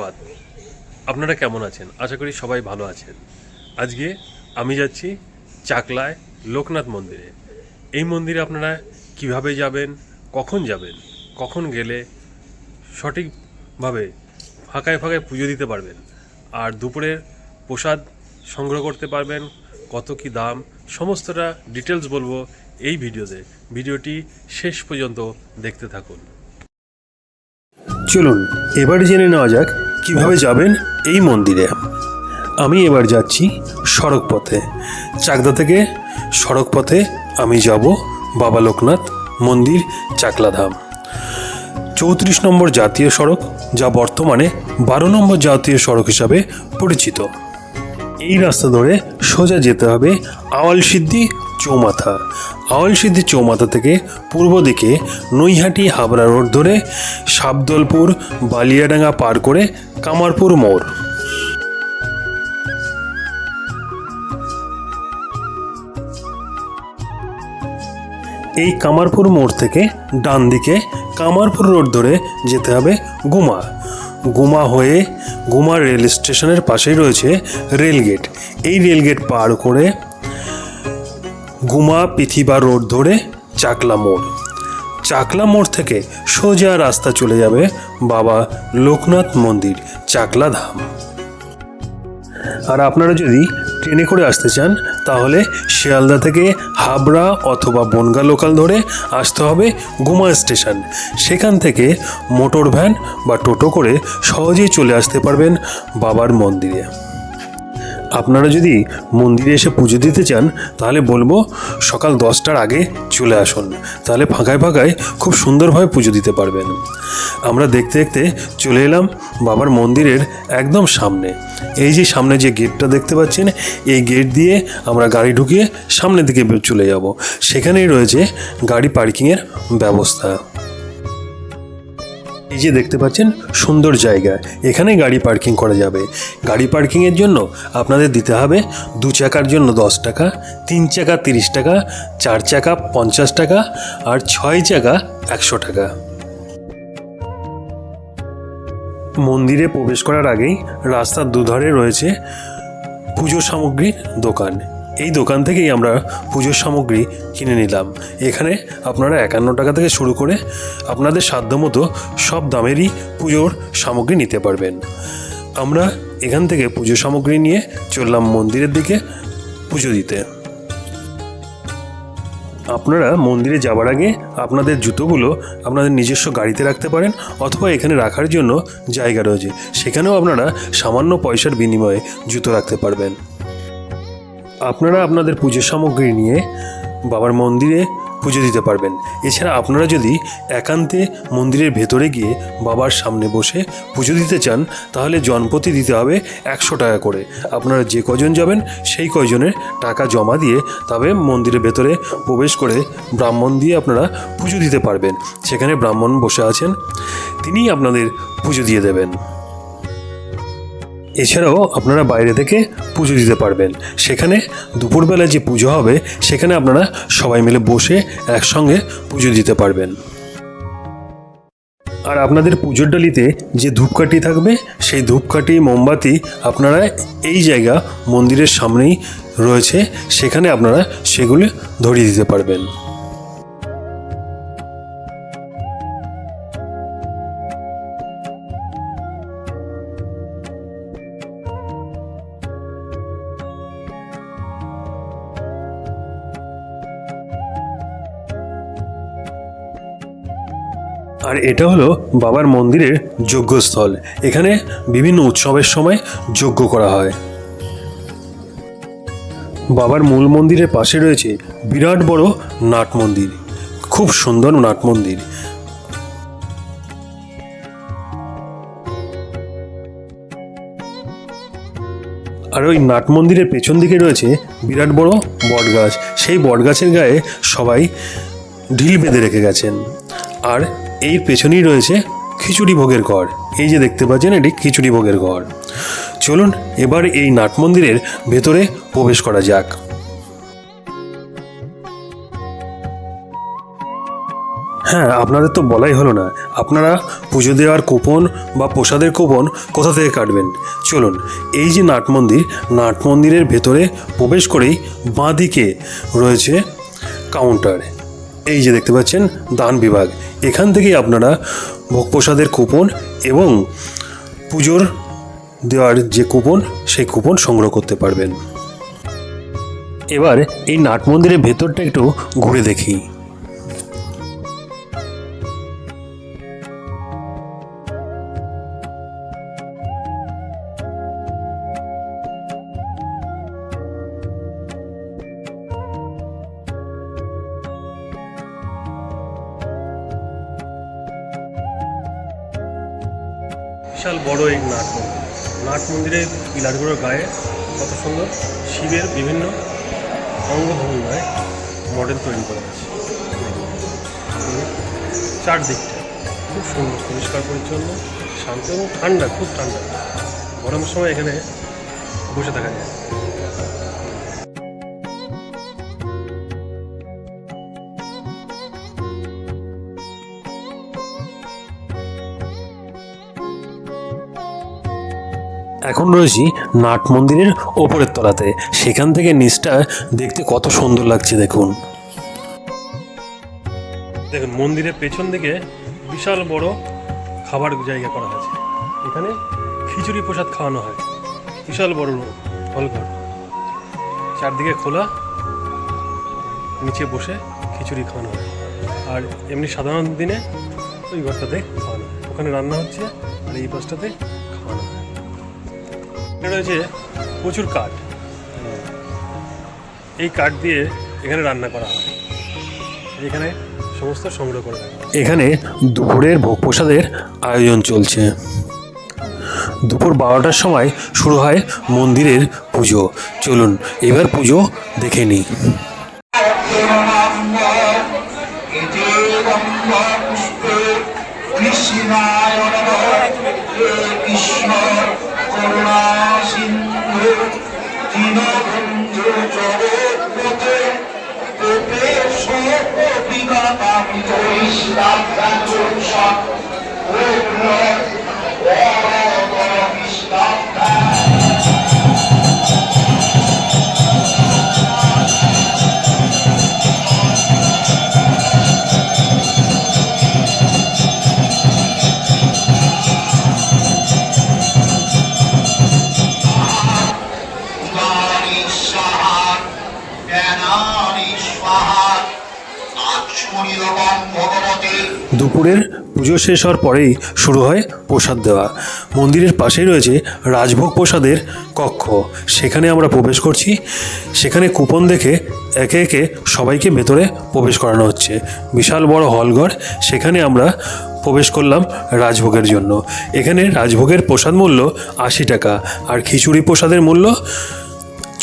সুপ্রভাত আপনারা কেমন আছেন? আশা করি সবাই ভালো আছেন। আজকে আমি যাচ্ছি চাকলায় লোকনাথ মন্দিরে। এই মন্দিরে আপনারা কীভাবে যাবেন? কখন যাবেন? কখন গেলে সঠিকভাবে ফাঁকায় ফাঁকায় পুজো দিতে পারবেন? আর দুপুরের প্রসাদ সংগ্রহ করতে পারবেন? কত কি দাম? সমস্তটা ডিটেলস বলব এই ভিডিওতে। ভিডিওটি শেষ পর্যন্ত দেখতে থাকুন। চলুন, এবার জেনে নেওয়া যাক কীভাবে যাবেন এই মন্দিরে? আমি এবার যাচ্ছি সড়ক পথে চাকদা থেকে সড়ক পথে আমি যাব বাবা লোকনাথ মন্দির চাকলাধাম। চৌত্রিশ নম্বর জাতীয় সড়ক, যা বর্তমানে বারো নম্বর জাতীয় সড়ক হিসাবে পরিচিত। এই রাস্তা ধরে সোজা যেতে হবে আওয়ালসিদ্ধি চৌমাথা। আওয়ালসিদ্ধি চৌমাথা থেকে পূর্ব দিকে নৈহাটি হাবড়া রোড ধরে সাবদলপুর বালিয়াডাঙ্গা পার করে কামারপুর মোড়। এই কামারপুর মোড় থেকে ডান দিকে কামারপুর রোড ধরে যেতে হবে গুমা। গুমা হয়ে গুমা রেল স্টেশনের পাশেই রয়েছে রেলগেট। এই রেলগেট পার করে গুমা পিথিবা রোড ধরে চাকলা মোড়। চাকলা মোড় থেকে সোজা রাস্তা চলে যাবে বাবা লোকনাথ মন্দির, চাকলা ধাম। আর আপনারা যদি ট্রেনে করে আসতে চান তাহলে শিয়ালদা থেকে হাবড়া অথবা বনগা লোকাল ধরে আসতে হবে গুমা স্টেশন সেখান থেকে মোটর ভ্যান বা টোটো করে সহজেই চলে আসতে পারবেন বাবার মন্দিরে। আপনারা যদি মন্দিরে এসে পুজো দিতে চান, তাহলে বলব সকাল দশটার আগে চলে আসুন। তাহলে ফাঁকায় ফাঁকায় খুব সুন্দরভাবে পুজো দিতে পারবেন। আমরা দেখতে দেখতে চলে এলাম বাবার মন্দিরের একদম সামনে। এই যে সামনে যে গেটটা দেখতে পাচ্ছেন, এই গেট দিয়ে আমরা গাড়ি ঢুকিয়ে সামনের দিকে চলে যাব। সেখানেই রয়েছে গাড়ি পার্কিংয়ের ব্যবস্থা। এই যে দেখতে পাচ্ছেন, সুন্দর জায়গা। এখানে গাড়ি পার্কিং করা যাবে। গাড়ি পার্কিংয়ের জন্য আপনাদের দিতে হবে দু চাকার জন্য দশ টাকা, তিন চাকা তিরিশ টাকা, চার চাকা পঞ্চাশ টাকা, আর ছয় চাকা একশো টাকা। মন্দিরে প্রবেশ করার আগেই রাস্তার দুধারে রয়েছে পুজো সামগ্রীর দোকান। এই দোকান থেকেই আমরা পুজোর সামগ্রী কিনে নিলাম। এখানে আপনারা একান্ন টাকা থেকে শুরু করে আপনাদের সাধ্যমতো সব দামেরই পুজোর সামগ্রী নিতে পারবেন। আমরা এখান থেকে পুজো সামগ্রী নিয়ে চললাম মন্দিরের দিকে পুজো দিতে। আপনারা মন্দিরে যাওয়ার আগে আপনাদের জুতোগুলো আপনাদের নিজস্ব গাড়িতে রাখতে পারেন অথবা এখানে রাখার জন্য জায়গা রয়েছে। সেখানেও আপনারা সামান্য পয়সার বিনিময়ে জুতো রাখতে পারবেন। আপনারা আপনাদের পুজোর সামগ্রী নিয়ে বাবার মন্দিরে পুজো দিতে পারবেন। এছাড়া আপনারা যদি একান্তে মন্দিরের ভেতরে গিয়ে বাবার সামনে বসে পুজো দিতে চান, তাহলে জনপ্রতি দিতে হবে একশো টাকা করে। আপনারা যে কজন যাবেন, সেই কজনের টাকা জমা দিয়ে তবে মন্দিরের ভেতরে প্রবেশ করে ব্রাহ্মণ দিয়ে আপনারা পুজো দিতে পারবেন। সেখানে ব্রাহ্মণ বসে আছেন, তিনিই আপনাদের পুজো দিয়ে দেবেন। এছাড়াও আপনারা বাইরে থেকে পুজো দিতে পারবেন। সেখানে দুপুরবেলা যে পুজো হবে, সেখানে আপনারা সবাই মিলে বসে একসঙ্গে পুজো দিতে পারবেন। আর আপনাদের পুজোর ডালিতে যে ধূপকাঠি থাকবে, সেই ধূপকাঠি, মোমবাতি আপনারা এই জায়গা মন্দিরের সামনেই রয়েছে। সেখানে আপনারা সেগুলি ধরিয়ে দিতে পারবেন। আর এটা হলো বাবার মন্দিরের যজ্ঞস্থল। এখানে বিভিন্ন উৎসবের সময় যজ্ঞ করা হয়। বাবার মূল মন্দিরের পাশে রয়েছে বিরাট বড় নাট মন্দির। খুব সুন্দর নাট মন্দির। আর ওই নাট মন্দিরের পেছন দিকে রয়েছে বিরাট বড় বটগাছ। সেই বটগাছের গায়ে সবাই ঢিল বেঁধে রেখে গেছেন। আর এই পেছনেই রয়েছে খিচুড়ি ভোগের ঘর। এই যে দেখতে পাচ্ছেন, এটি খিচুড়ি ভোগের ঘর। চলুন এবার এই নাট মন্দিরের ভেতরে প্রবেশ করা যাক। হ্যাঁ আপনাদের তো বলাই হলো না। আপনারা পুজো দেওয়ার কুপন বা প্রসাদের কুপন কোথা থেকে কাটবেন? চলুন, এই যে নাট মন্দির, নাট মন্দিরের ভেতরে প্রবেশ করেই বাঁ দিকে রয়েছে কাউন্টার এই যে দেখতে পাচ্ছেন, দান বিভাগ। এখান থেকেই আপনারা ভোগ প্রসাদের কুপন এবং পুজোর দেওয়ার যে কুপন, সেই কুপন সংগ্রহ করতে পারবেন। এবার এই নাট মন্দিরের ভেতরটা একটু ঘুরে দেখি। বিশাল বড় এই নাট মন্দির। নাট মন্দিরের পিলারগুলোর গায়ে কত সুন্দর শিবের বিভিন্ন অঙ্গভঙ্গায় মডেল তৈরি করা আছে চারদিকটা খুব সুন্দর, পরিষ্কার, পরিচ্ছন্ন, শান্ত এবং ঠান্ডা, খুব ঠান্ডা। গরমের সময় এখানে বসে থাকা যায়। এখন রয়েছি নাট মন্দিরের ওপরের তলাতে। সেখান থেকে নিচটা দেখতে কত সুন্দর লাগছে, দেখুন। দেখুন, মন্দিরের পেছন দিকে বিশাল বড় খাবার জায়গা করা হয়েছে এখানে খিচুড়ি প্রসাদ খাওয়ানো হয়। বিশাল বড় হলঘর চারদিকে খোলা, নিচে বসে খিচুড়ি খাওয়ানো হয়। আর এমনি সাধারণ দিনে ওই ঘরটাতে খাওয়ানো হয়। ওখানে রান্না হচ্ছে, আর এই পাশটাতে রয়েছে প্রচুর কাঠ। এই কাঠ দিয়ে এখানে রান্না করা হয়। এখানে সমস্ত সংগ্রহ করা হয়। এখানে দুপুরের ভোগ প্রসাদের আয়োজন চলছে। দুপুর বারোটার সময় শুরু হয় মন্দিরের পুজো। চলুন এবার পুজো দেখে নিই। কৃষ্ণ করুণা সিন্ধু দীনবন্ধু জগৎপতে তোপে সবিগতামি দুপুরের পুজো শেষ হওয়ার পরেই শুরু হয় প্রসাদ দেওয়া। মন্দিরের পাশেই রয়েছে রাজভোগ প্রসাদের কক্ষ। সেখানে আমরা প্রবেশ করছি। সেখানে কুপন দেখে একে একে সবাইকে ভেতরে প্রবেশ করানো হচ্ছে। বিশাল বড় হলঘর। সেখানে আমরা প্রবেশ করলাম রাজভোগের জন্য। এখানে রাজভোগের প্রসাদ মূল্য আশি টাকা। আর খিচুড়ি প্রসাদের মূল্য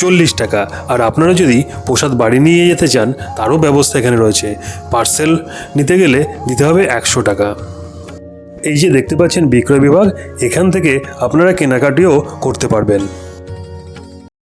চল্লিশ টাকা। আর আপনারা যদি প্রসাদ বাড়ি নিয়ে যেতে চান, তারও ব্যবস্থা এখানে রয়েছে। পার্সেল নিতে গেলে দিতে হবে একশো টাকা। এই যে দেখতে পাচ্ছেন বিক্রয় বিভাগ, এখান থেকে আপনারা কেনাকাটিও করতে পারবেন।